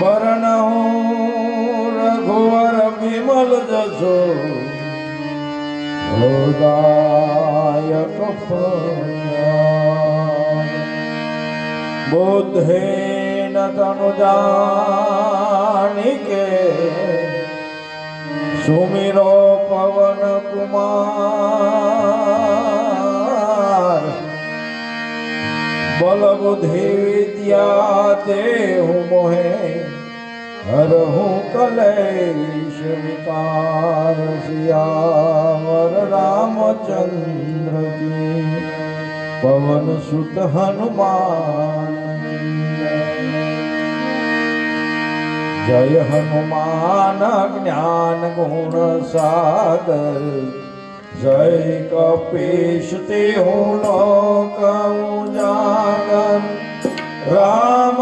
बरण हो रघुवर विमल जसो हृदायक बुद्धेन तनुजानिके सुमिरो पवन कुमार बल बुद्धि विद्या તે મોહે હર હું કલેશ વિકાર શિયાવર રામચંદ્ર પવન સુત હનુમાન જય હનુમાન જ્ઞાન ગુણ સાગર જય કપીશ તે હું લોક ઉજાગર. રામ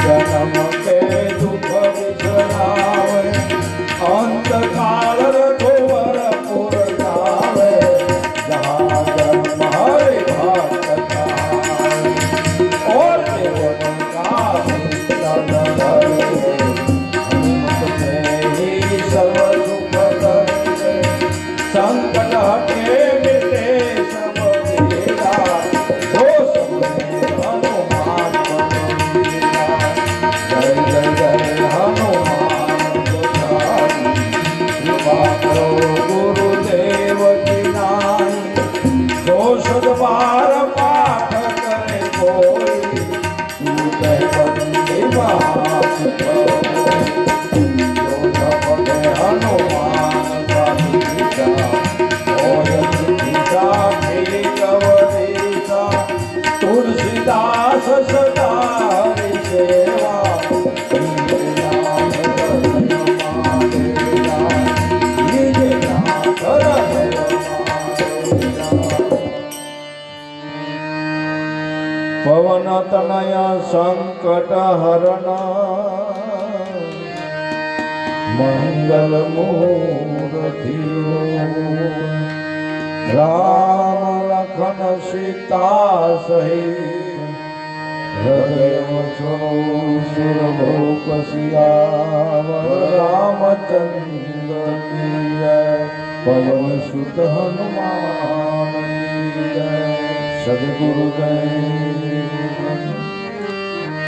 જન્મ કે દુઃખ વિચરાવે અંતકાળ રઘુવર પુરતાવે જહા જન્મ હરે ભક્ત ઓર દેવ કા ભુવન તનય સંકટ હરણ. મંગલ મૂર્તિ રામ લખન સીતા સહિત. હૃદય છો રામચંદ્ર સુત હનુમાન સદગુરુ જય